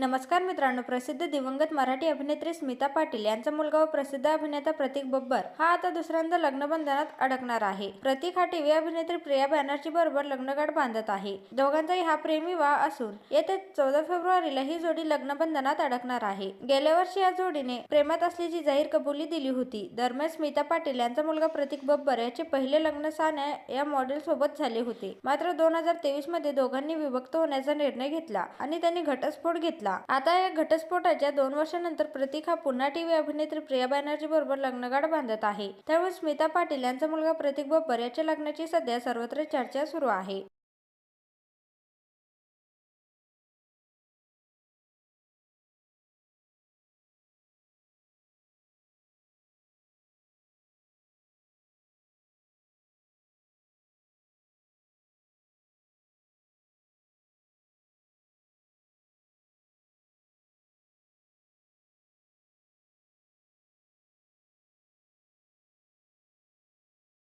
नमस्कार मित्रांनो प्रसिद्ध दिवंगत मराठी अभिनेत्री स्मिता पाटील यांचा मुलगा व प्रसिद्ध अभिनेता प्रतीक बब्बर हा आता दुसऱ्यांदा लग्नबंधनात अडकणार आहे. प्रतीक हा टीव्ही अभिनेत्री प्रिया बॅनर्जी बरोबर लग्नगाठ बांधत आहे. दोघांचाही हा प्रेमी विवाह असून येत्या चौदा फेब्रुवारीला ही जोडी लग्नबंधनात अडकणार आहे. गेल्या वर्षी या जोडीने प्रेमात असल्याची जाहीर कबुली दिली होती. दरम्यान स्मिता पाटील यांचा मुलगा प्रतीक बब्बर याचे पहिले लग्न सान्या या मॉडेल सोबत झाले होते. मात्र दोन हजार तेवीसमध्ये दोघांनी विभक्त होण्याचा निर्णय घेतला आणि त्यांनी घटस्फोट घेतला. आता या घटस्फोटाच्या दोन वर्षानंतर प्रतीक हा पुन्हा टीव्ही अभिनेत्री प्रिया बॅनर्जी बरोबर लग्नगाठ बांधत आहे. त्यामुळे स्मिता पाटील यांचा मुलगा प्रतीक बब्बर याच्या लग्नाची सध्या सर्वत्र चर्चा सुरू आहे.